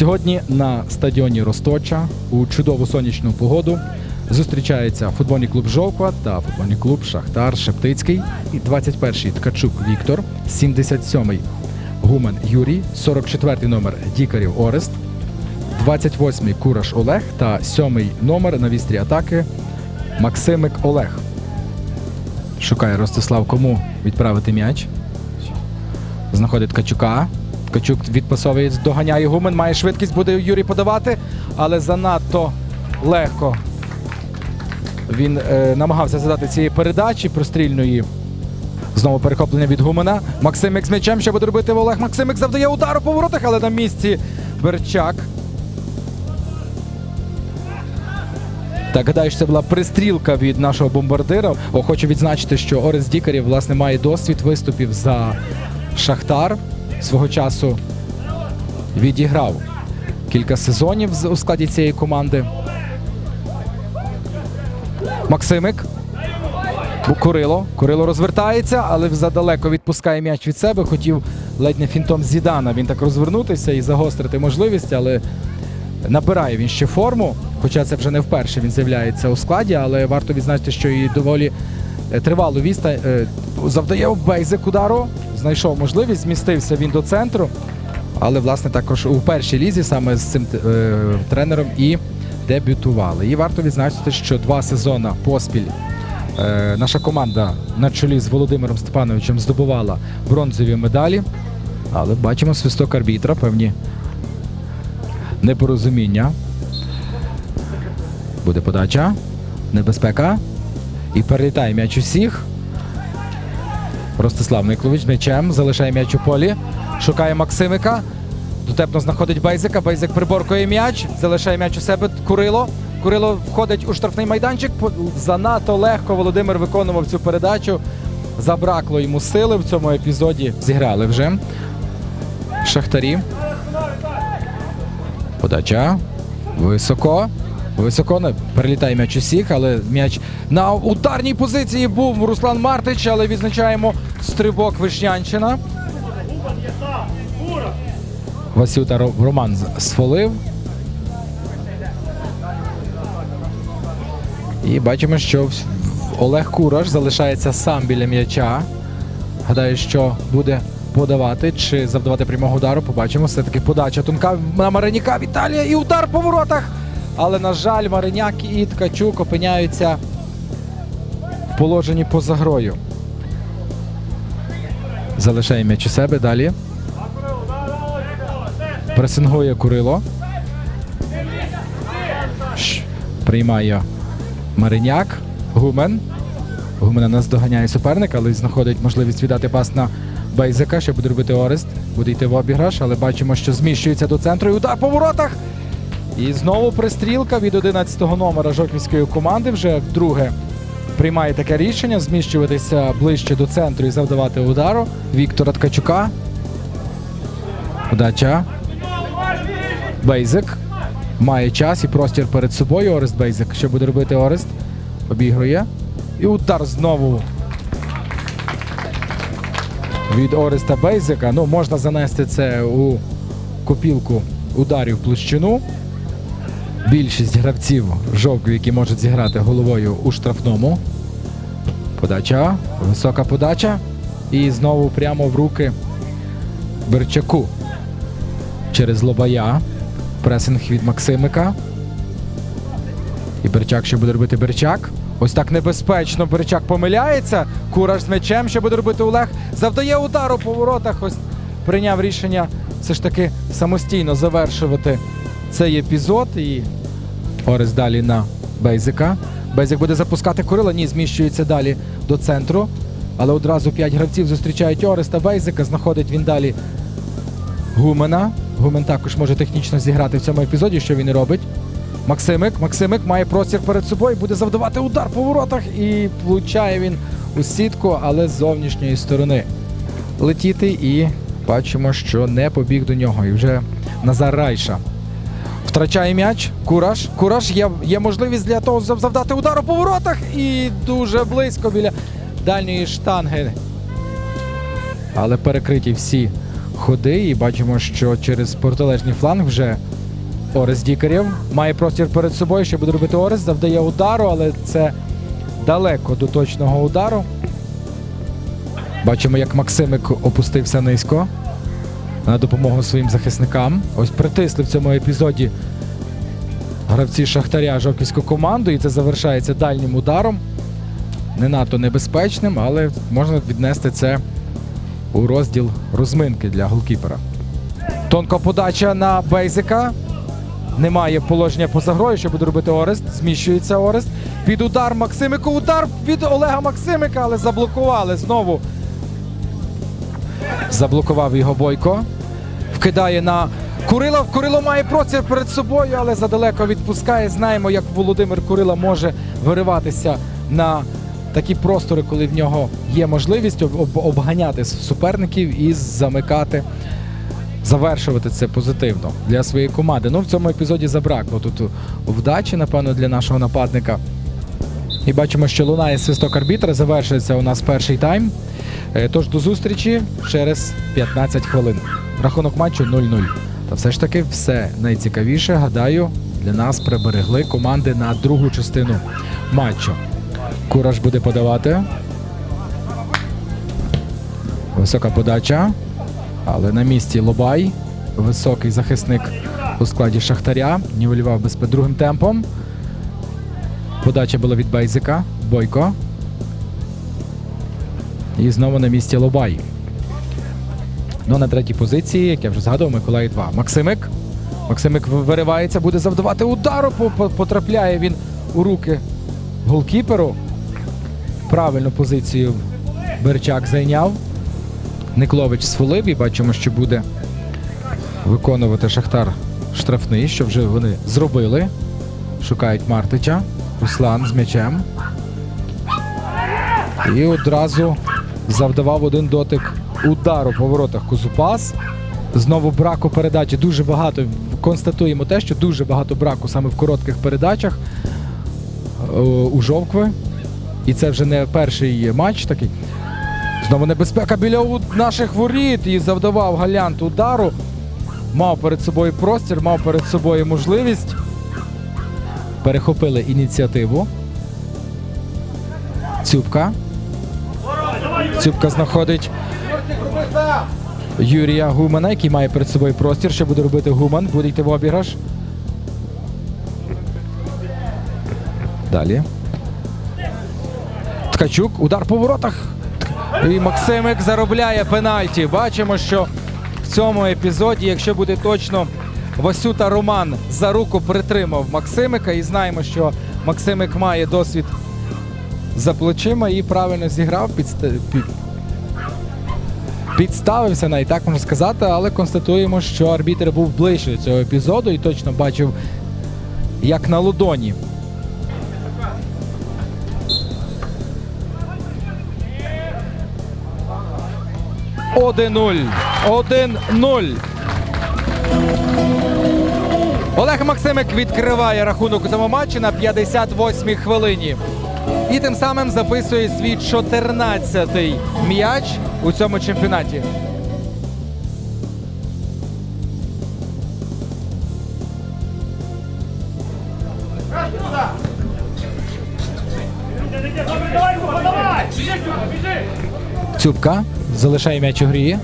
Сьогодні на стадіоні Росточа у чудову сонячну погоду зустрічається футбольний клуб Жовква та футбольний клуб Шахтар Шептицький. І 21-й Ткачук Віктор, 77-й Гумен Юрій, 44-й номер Дікарів Орест, 28-й Кураш Олег та 7-й номер на вістрі атаки Максимик Олег. Шукає Ростислав, кому відправити м'яч. Знаходить Ткачука. Ткачук відпасовує, доганяє Гумен, має швидкість, буде Юрій подавати, але занадто легко. Він е, намагався задати цієї передачі прострільної. Знову перехоплення від Гумена. Максимик з м'ячем ще буде робити Олег. Максимик завдає удару по воротах, але на місці Берчак. Так, гадаю, що це була пристрілка від нашого бомбардира. О, хочу відзначити, що Орес Дікарів власне має досвід виступів за Шахтар. Свого часу відіграв кілька сезонів у складі цієї команди. Максимик. Курило. Курило розвертається, але задалеко відпускає м'яч від себе. Хотів ледь не фінтом Зідана. Він так розвернутися і загострити можливість, але набирає він ще форму. Хоча це вже не вперше він з'являється у складі, але варто відзначити, що і доволі тривалу відстань е, завдає Бейзик удару. Знайшов можливість, змістився він до центру. Але, власне, також у першій лізі саме з цим е, тренером і дебютували. І варто відзначити, що два сезони поспіль е, наша команда на чолі з Володимиром Степановичем здобувала бронзові медалі. Але бачимо свисток арбітра, певні непорозуміння. Буде подача. Небезпека. І перелітає м'яч усіх. Ростислав Николович з м'ячем залишає м'яч у полі. Шукає Максимика. Дотепно знаходить Бейзика. Бейзик приборкує м'яч. Залишає м'яч у себе. Курило. Курило входить у штрафний майданчик. Занадто легко Володимир виконував цю передачу. Забракло йому сили в цьому епізоді. Зіграли вже. Шахтарі. Подача. Високо. Високо не перелітає м'яч усіх, але м'яч на ударній позиції був Руслан Мартич, але відзначаємо стрибок Вишнянщина. Васюта Роман сфолив. І бачимо, що Олег Кураш залишається сам біля м'яча. Гадаю, що буде подавати чи завдавати прямого удару. Побачимо. Все-таки подача тонка на Мариняка Віталія і удар по воротах. Але, на жаль, Мариняк і Ткачук опиняються в положенні поза грою. Залишає м'яч у себе далі. Пресингує Курило. Приймає Мариняк. Гумен. Гумена нас доганяє суперник, але знаходить можливість віддати пас на Бейзика, що буде робити Орест. Буде йти в обіграш, але бачимо, що зміщується до центру і удар по воротах. І знову пристрілка від 11-го номера жоківської команди. Вже вдруге приймає таке рішення зміщуватися ближче до центру і завдавати удару. Віктора Ткачука. Подача. Бейзик. Має час і простір перед собою. Орест Бейзик. Що буде робити Орест? Обігрує. І удар знову від Ореста Бейзика. Ну, можна занести це у копілку ударів площину. Більшість гравців жовків, які можуть зіграти головою у штрафному. Подача. Висока подача. І знову прямо в руки Берчаку. Через Лобая. Пресинг від Максимика. І Берчак ще буде робити Берчак. Ось так небезпечно. Берчак помиляється. Кураж з м'ячем ще буде робити Олег. Завдає удару по воротах. Ось прийняв рішення все ж таки самостійно завершувати цей епізод. І Орес далі на Бейзика. Бейзик буде запускати Курила. Ні, зміщується далі до центру. Але одразу п'ять гравців зустрічають Ореста Бейзика. Знаходить він далі Гумена. Гумен також може технічно зіграти в цьому епізоді, що він і робить. Максимик. Максимик має простір перед собою, буде завдавати удар по воротах і влучає він у сітку, але з зовнішньої сторони. Летіти і бачимо, що не побіг до нього. І вже Назар Райша. Втрачає м'яч. Кураж. Кураж є, є можливість для того, завдати удару по воротах. І дуже близько біля дальньої штанги. Але перекриті всі ходи. І бачимо, що через протилежний фланг вже Орест Дікарєв має простір перед собою, що буде робити Орест, завдає удару, але це далеко до точного удару. Бачимо, як Максимик опустився низько на допомогу своїм захисникам. Ось притисли в цьому епізоді гравці Шахтаря жовківську команду, і це завершається дальнім ударом. Не надто небезпечним, але можна віднести це у розділ розминки для голкіпера. Тонка подача на Бейзика. Немає положення поза грою, що буде робити Орест. Зміщується Орест. Під удар Максимику. Удар від Олега Максимика, але заблокували знову. Заблокував його Бойко. Вкидає на Курила. Курило має простір перед собою, але задалеко відпускає. Знаємо, як Володимир Курила може вириватися на такі простори, коли в нього є можливість об- об- обганяти суперників і замикати завершувати це позитивно для своєї команди. Ну в цьому епізоді забракло тут вдачі, напевно, для нашого нападника. І бачимо, що лунає свисток арбітра. Завершується у нас перший тайм. Е, Тож до зустрічі через 15 хвилин. Рахунок матчу 0-0. Та все ж таки все найцікавіше, гадаю, для нас приберегли команди на другу частину матчу. Кураж буде подавати. Висока подача. Але на місці Лобай, високий захисник у складі Шахтаря, нівелював безпе другим темпом. Подача була від Бейзика. Бойко. І знову на місці Лобай. Ну, на третій позиції, як я вже згадував, Миколай 2. Максимик. Максимик виривається, буде завдавати удару. по- по- Потрапляє він у руки голкіперу. Правильну позицію Берчак зайняв. Никлович сфолив і бачимо, що буде виконувати Шахтар штрафний, що вже вони зробили. Шукають Мартича. Руслан з м'ячем. І одразу завдавав один дотик удару по воротах Кузупас. Знову браку передачі дуже багато. Констатуємо те, що дуже багато браку саме в коротких передачах е, у Жовкви. І це вже не перший матч такий. Знову небезпека біля наших воріт і завдавав Галянт удару. Мав перед собою простір, мав перед собою можливість. Перехопили ініціативу. Цюбка. Цюбка знаходить Юрія Гумана, який має перед собою простір. Що буде робити Гуман? Буде йти в обіграш. Далі. Ткачук. Удар по воротах. І Максимик заробляє пенальті. Бачимо, що в цьому епізоді, якщо буде точно, Васюта Роман за руку притримав Максимика. І знаємо, що Максимик має досвід за плечима і правильно зіграв, підста- під- підставився, навіть так можна сказати, але констатуємо, що арбітр був ближче до цього епізоду і точно бачив, як на ладоні. Один нуль. Один нуль. Олег Максимик відкриває рахунок у цьому матчі на 58-й хвилині. І тим самим записує свій 14-й м'яч у цьому чемпіонаті. Цюбка залишає м'яч у грі.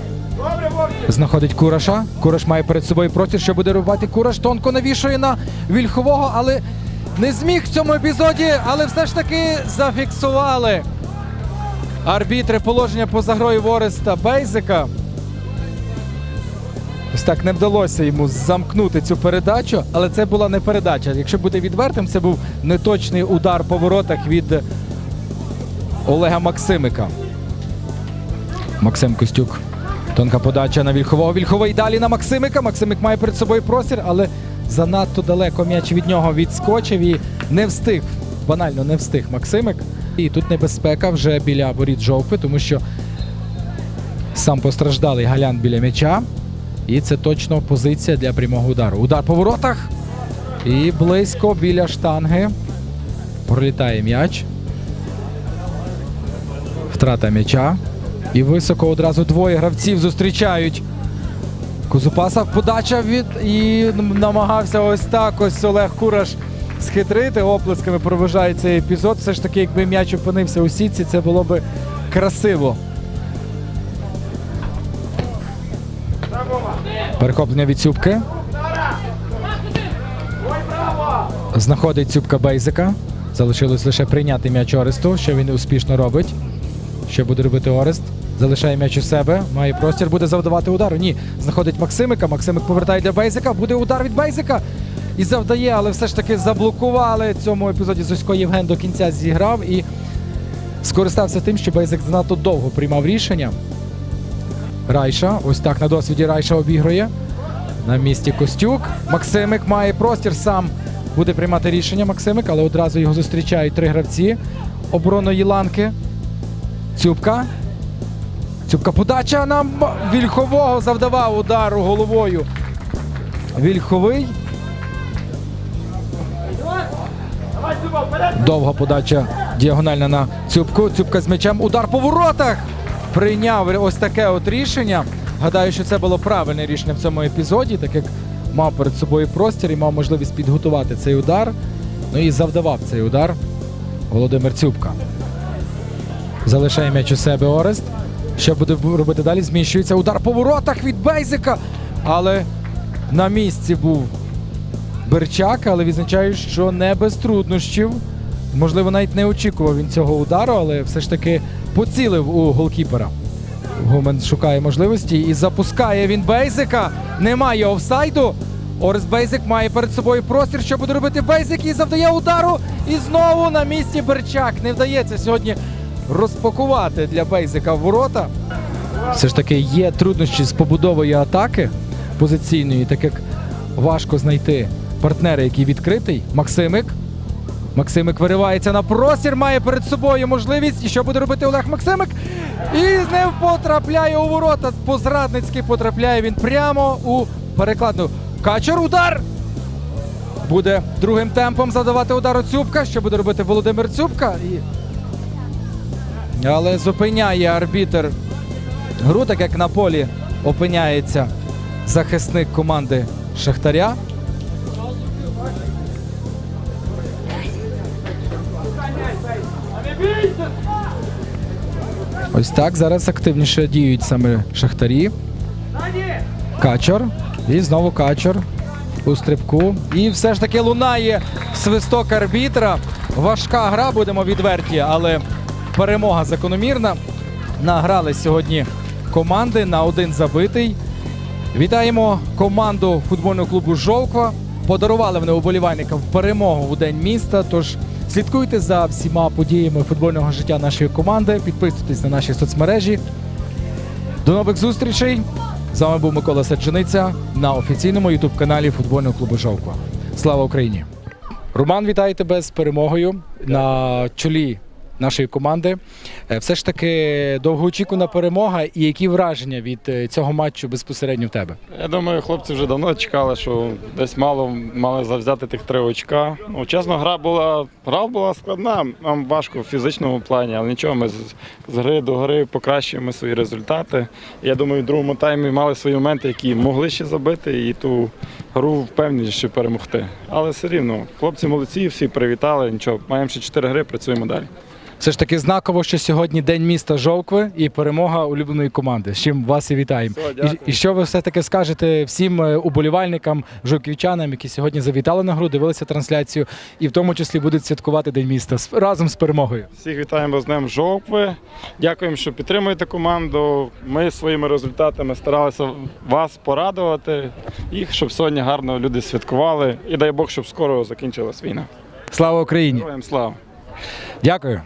Знаходить Кураша. Кураш має перед собою простір, що буде робити Кураш. Тонко навішує на Вільхового, але не зміг в цьому епізоді, але все ж таки зафіксували. Арбітри положення поза грою Вореста Бейзика. Ось так не вдалося йому замкнути цю передачу, але це була не передача. Якщо бути відвертим, це був неточний удар по воротах від Олега Максимика. Максим Костюк. Тонка подача на Вільхового. Вільховий далі на Максимика. Максимик має перед собою простір, але занадто далеко м'яч від нього відскочив і не встиг. Банально не встиг Максимик. І тут небезпека вже біля воріт жовпи, тому що сам постраждалий Галян біля м'яча. І це точно позиція для прямого удару. Удар по воротах. І близько біля штанги. Пролітає м'яч. Втрата м'яча. І високо одразу двоє гравців зустрічають Кузупаса подача від і намагався ось так ось Олег Кураш схитрити. Оплесками проважає цей епізод. Все ж таки, якби м'яч опинився у сітці, це було би красиво. Перехоплення від Цюбки. Знаходить Цюбка Бейзика. Залишилось лише прийняти м'яч Оресту, що він успішно робить. Що буде робити Орест? Залишає м'яч у себе, має простір, буде завдавати удару. Ні, знаходить Максимика. Максимик повертає для Бейзика. Буде удар від Бейзика. І завдає, але все ж таки заблокували цьому епізоді. Зосько Євген до кінця зіграв і скористався тим, що Бейзик занадто довго приймав рішення. Райша, ось так на досвіді Райша обігрує. На місці Костюк. Максимик має простір сам. Буде приймати рішення Максимик, але одразу його зустрічають три гравці. Оборону Ланки. Цюбка. Цюбка подача на Вільхового завдавав удару головою. Вільховий. Довга подача діагональна на Цюбку. Цюбка з м'ячем. Удар по воротах. Прийняв ось таке от рішення. Гадаю, що це було правильне рішення в цьому епізоді, так як мав перед собою простір і мав можливість підготувати цей удар. Ну і завдавав цей удар Володимир Цюбка. Залишає м'яч у себе Орест. Що буде робити далі? Зміщується удар по воротах від Бейзика. Але на місці був Берчак, але відзначаю, що не без труднощів. Можливо, навіть не очікував він цього удару, але все ж таки поцілив у голкіпера. Гумен шукає можливості і запускає він Бейзика. Немає офсайду. Орест Бейзик має перед собою простір, що буде робити Бейзик і завдає удару. І знову на місці Берчак. Не вдається сьогодні розпакувати для Бейзика ворота. Все ж таки є труднощі з побудовою атаки позиційної, так як важко знайти партнера, який відкритий. Максимик. Максимик виривається на простір, має перед собою можливість. І що буде робити Олег Максимик? І з ним потрапляє у ворота. По-зрадницьки потрапляє він прямо у перекладну. Качур удар! Буде другим темпом задавати удар у Цюбка. Що буде робити Володимир Цюбка? І... Але зупиняє арбітер гру, так як на полі опиняється захисник команди Шахтаря. Ось так зараз активніше діють саме шахтарі. Качор. І знову качор у стрибку. І все ж таки лунає свисток арбітра. Важка гра, будемо відверті, але перемога закономірна. Награли сьогодні команди на один забитий. Вітаємо команду футбольного клубу Жовква. Подарували вони уболівальникам перемогу у день міста. Тож слідкуйте за всіма подіями футбольного життя нашої команди. Підписуйтесь на наші соцмережі. До нових зустрічей. З вами був Микола Саджаниця на офіційному ютуб-каналі футбольного клубу Жовква. Слава Україні! Роман, вітаю тебе з перемогою на чолі нашої команди. Е, Все ж таки довгоочікувана перемога. І які враження від е, цього матчу безпосередньо в тебе? Я думаю, хлопці вже давно чекали, що десь мало мали завзяти тих три очка. Ну, чесно, гра була гра була складна. Нам важко в фізичному плані, але нічого, ми з, з гри до гри покращуємо свої результати. Я думаю, в другому таймі мали свої моменти, які могли ще забити, і ту гру впевнені, що перемогти. Але все рівно, хлопці молодці, всі привітали. Нічого, маємо ще чотири гри, працюємо далі. Все ж таки знаково, що сьогодні день міста Жовкви і перемога улюбленої команди. З чим вас і вітаємо. Все, І, і що ви все таки скажете всім е, уболівальникам, жовківчанам, які сьогодні завітали на гру, дивилися трансляцію, і в тому числі будуть святкувати День міста разом з перемогою. Всіх вітаємо з Днем Жовкви. Дякуємо, що підтримуєте команду. Ми своїми результатами старалися вас порадувати, їх, щоб сьогодні гарно люди святкували. І дай Бог, щоб скоро закінчилась війна. Слава Україні! Героям слава! Дякую.